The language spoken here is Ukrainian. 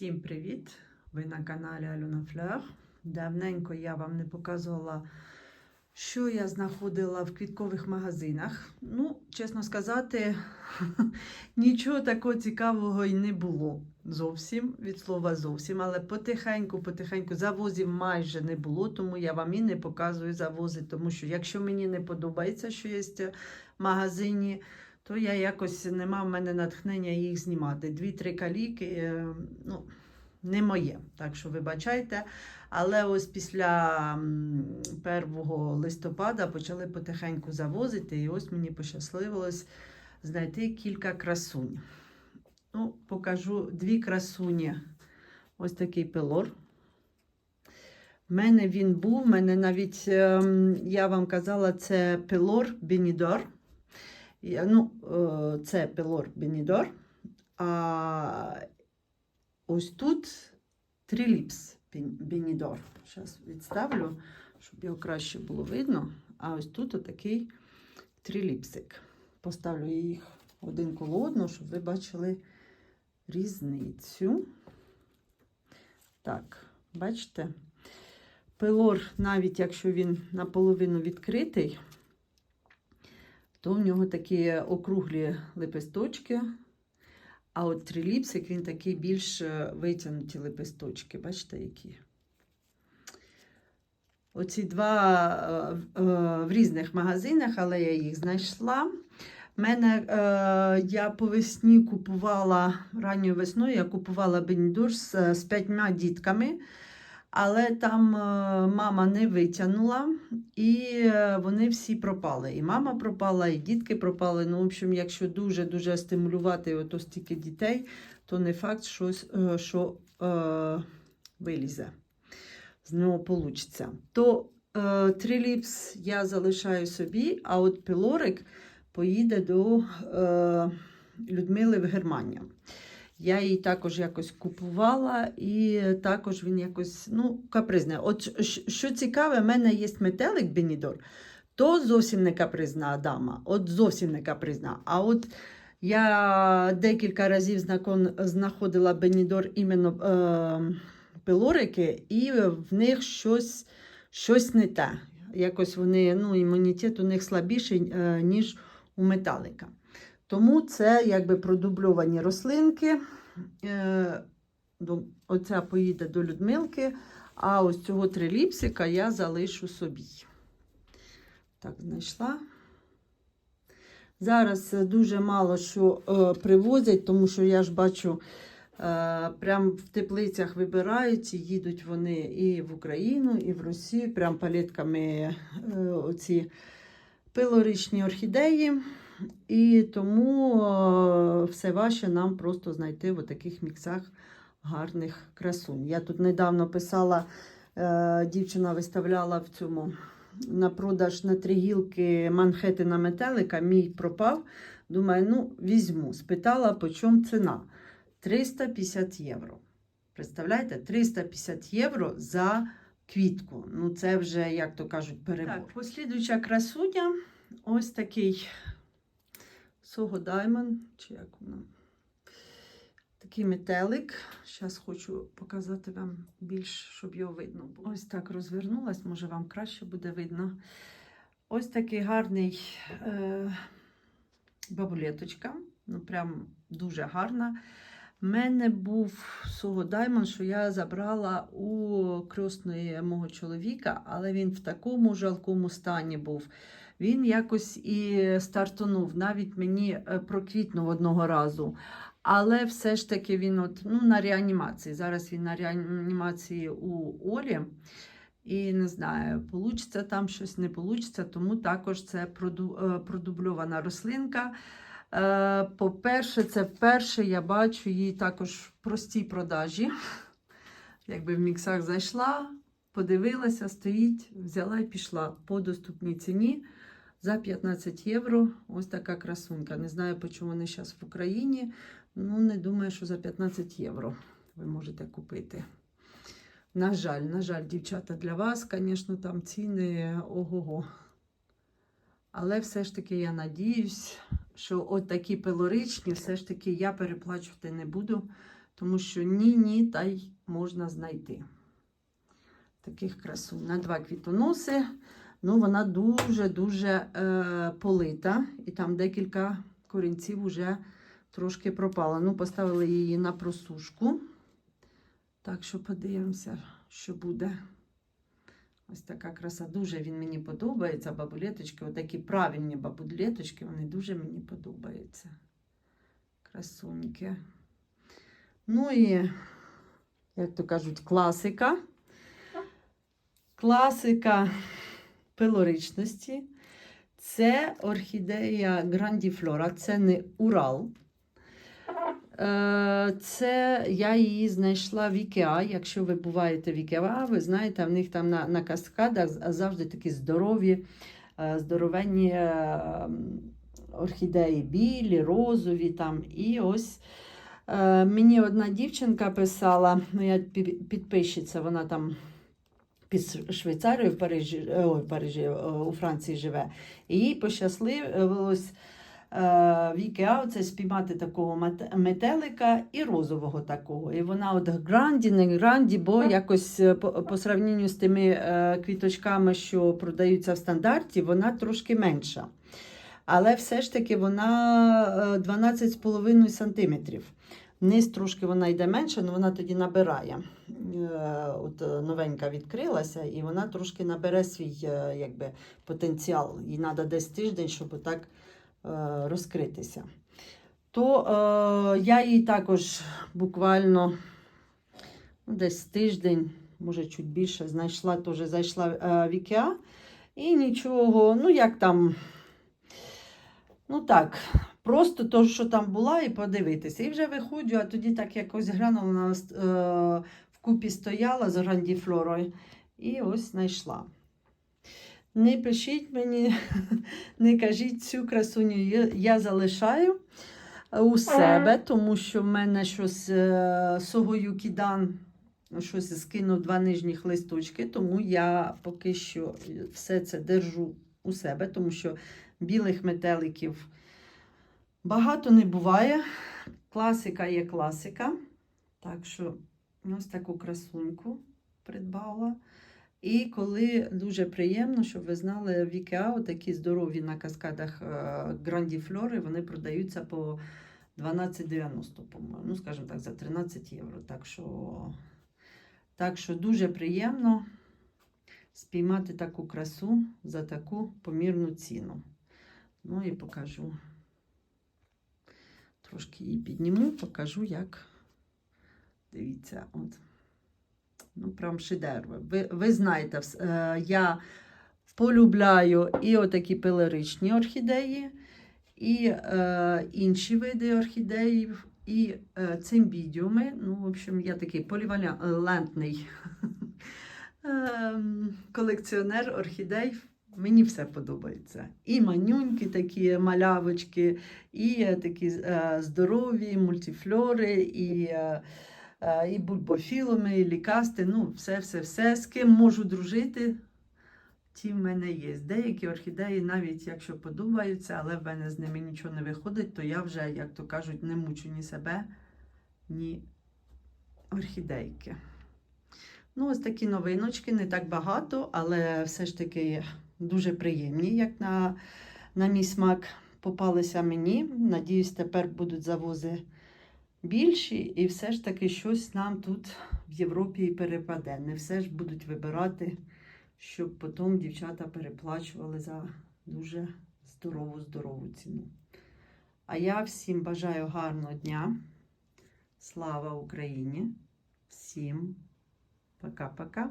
Всім привіт! Ви на каналі Альона Флер. Давненько я вам не показувала, що я знаходила в квіткових магазинах. Ну, чесно сказати, нічого такого цікавого і не було зовсім, від слова зовсім. Але потихеньку, потихеньку завозів майже не було, тому я вам і не показую завози. Тому що якщо мені не подобається, що є в магазині, то я якось нема в мене натхнення їх знімати. Дві-три каліки, е, ну, не моє. Так що вибачайте. Але ось після 1 листопада почали потихеньку завозити, і ось мені пощасливилось знайти кілька красунь. Ну, покажу дві красуні. Ось такий пилор. В мене він був, в мене навіть, ем, я вам казала, це пилор Бенідор. Ну, е, це пилор Бенідор. А ось тут триліпс Бенідор. Зараз відставлю, щоб його краще було видно. А ось тут отакий триліпсик. Поставлю їх один коло одного, щоб ви бачили різницю. Так, бачите? Пилор, навіть якщо він наполовину відкритий, то в нього такі округлі лепесточки. А от триліпсик, він такий більш е, витягнуті лепесточки. Бачите, які? Оці два е, е, в різних магазинах, але я їх знайшла. В мене я по весні купувала ранньою весною, я купувала бенідур з, з п'ятьма дітками. Але там е, мама не витягнула, і е, вони всі пропали. І мама пропала, і дітки пропали. Ну, в общем, якщо дуже-дуже стимулювати ото стільки дітей, то не факт, що, е, що е, вилізе. З нього вийде. То е, триліпс я залишаю собі, а от пилорик поїде до е, Людмили в Германію. Я її також якось купувала, і також він якось ну, капризний. От що цікаве, в мене є метелик Бенідор, то зовсім не капризна дама, от зовсім не капризна. А от я декілька разів знаходила Бенідор іменно е, пилорики, і в них щось, щось не те. Якось вони, ну, імунітет у них слабіший, е, ніж у металика. Тому це якби продубльовані рослинки. Е, Оця поїде до Людмилки, а ось цього триліпсика я залишу собі. Так, знайшла. Зараз е, дуже мало що е, привозять, тому що я ж бачу, е, прям в теплицях вибирають, і їдуть вони і в Україну, і в Росію, прям палітками е, оці пилорічні орхідеї. І тому е, все важче нам просто знайти в таких міксах гарних красунь. Я тут недавно писала, е, дівчина виставляла в цьому на продаж на три гілки манхетина метелика, мій пропав. Думаю, ну візьму. Спитала, по чому ціна? 350 євро. Представляєте, 350 євро за квітку. Ну, це вже, як то кажуть, перебор. Так, послідуюча красуня. Ось такий Сого Diamond, чи як воно. Такий метелик. Зараз хочу показати вам більш, щоб його видно було. Ось так розвернулась, може вам краще буде видно. Ось такий гарний е, бабулеточка. Ну, прям дуже гарна. У мене був Сого Diamond, що я забрала у крісної мого чоловіка, але він в такому жалкому стані був. Він якось і стартонув, навіть мені е, проквітнув одного разу. Але все ж таки він от, ну, на реанімації. Зараз він на реанімації у Олі. І не знаю, получиться там щось, не получиться, тому також це е, продубльована рослинка. Е, По-перше, це вперше я бачу її також в простій продажі. Якби в міксах зайшла, подивилася, стоїть, взяла і пішла по доступній ціні за 15 євро. Ось така красунка. Не знаю, по чому вони зараз в Україні. Ну, не думаю, що за 15 євро ви можете купити. На жаль, на жаль, дівчата, для вас, звісно, там ціни ого-го. Але все ж таки я надіюсь, що от такі пилоричні, все ж таки я переплачувати не буду, Тому що ні-ні, та й можна знайти. Таких красунь. На два квітоноси. Ну, вона дуже-дуже е, полита. І там декілька корінців вже трошки пропало. Ну, поставили її на просушку. Так що подивимося, що буде. Ось така краса. Дуже він мені подобається. Бабулеточки, отакі правильні бабулеточки, вони дуже мені подобаються. Красуньки. Ну і, як то кажуть, класика. Класика пилоричності. Це орхідея Грандіфлора, це не Урал. Е, Це я її знайшла в Ікеа. Якщо ви буваєте в Ікеа, ви знаєте, в них там на, на каскадах завжди такі здорові, е, здоровенні е, орхідеї, білі, розові. Там. І ось мені одна дівчинка писала, ну я підписчиця, вона там під Швейцарією в Парижі, е, ой, в Парижі, е, у Франції живе. І їй пощасливилось е, в Ікеа це спіймати такого метелика і розового такого. І вона от гранді, не гранді, бо якось по, по сравненню з тими квіточками, що продаються в стандарті, вона трошки менша. Але все ж таки вона е, 12,5 сантиметрів. Низ трошки вона йде менше, але вона тоді набирає. Е, От е, новенька відкрилася, і вона трошки набере свій е, якби, потенціал. Їй треба десь тиждень, щоб так розкритися. То е, я їй також буквально ну, десь тиждень, може чуть більше, знайшла, теж зайшла в Ікеа. І нічого, ну як там, ну так, просто то, що там була, і подивитися. І вже виходжу, а тоді так якось глянула, вона е, вкупі стояла з грандіфлорою, і ось знайшла. Не пишіть мені, не кажіть цю красуню, я- залишаю у себе, тому що в мене щось е, Согою Кідан щось скинув два нижніх листочки, тому я поки що все це держу у себе, тому що білих метеликів багато не буває. Класика є класика. Так що ось таку красуньку придбала. І коли дуже приємно, щоб ви знали, в Ікеа такі здорові на каскадах грандіфлори, вони продаються по 12,90, по-моєму. Ну, скажімо так, за 13 євро. Так що, так що дуже приємно спіймати таку красу за таку помірну ціну. Ну і покажу. Трошки її підніму, покажу, як. Дивіться, от. Ну, прям шедевр. Ви, ви знаєте, е, я полюбляю і отакі пелеричні орхідеї, і е, інші види орхідеїв, і е, цимбідіуми. Ну, в общем, я такий полівалентний ем, колекціонер орхідей. Мені все подобається. І манюньки, такі малявочки, і е, такі е, здорові мультифлори, і, е, і бульбофілуми, і лікасти. Ну, все, все, все. З ким можу дружити, ті в мене є. Деякі орхідеї, навіть якщо подобаються, але в мене з ними нічого не виходить, то я вже, як то кажуть, не мучу ні себе, ні орхідейки. Ну, ось такі новиночки, не так багато, але все ж таки дуже приємні, як на, на мій смак попалися мені. Надіюсь, тепер будуть завози більші, і все ж таки щось нам тут в Європі і перепаде. Не все ж будуть вибирати, щоб потім дівчата переплачували за дуже здорову, здорову ціну. А я всім бажаю гарного дня. Слава Україні! Всім пока-пока!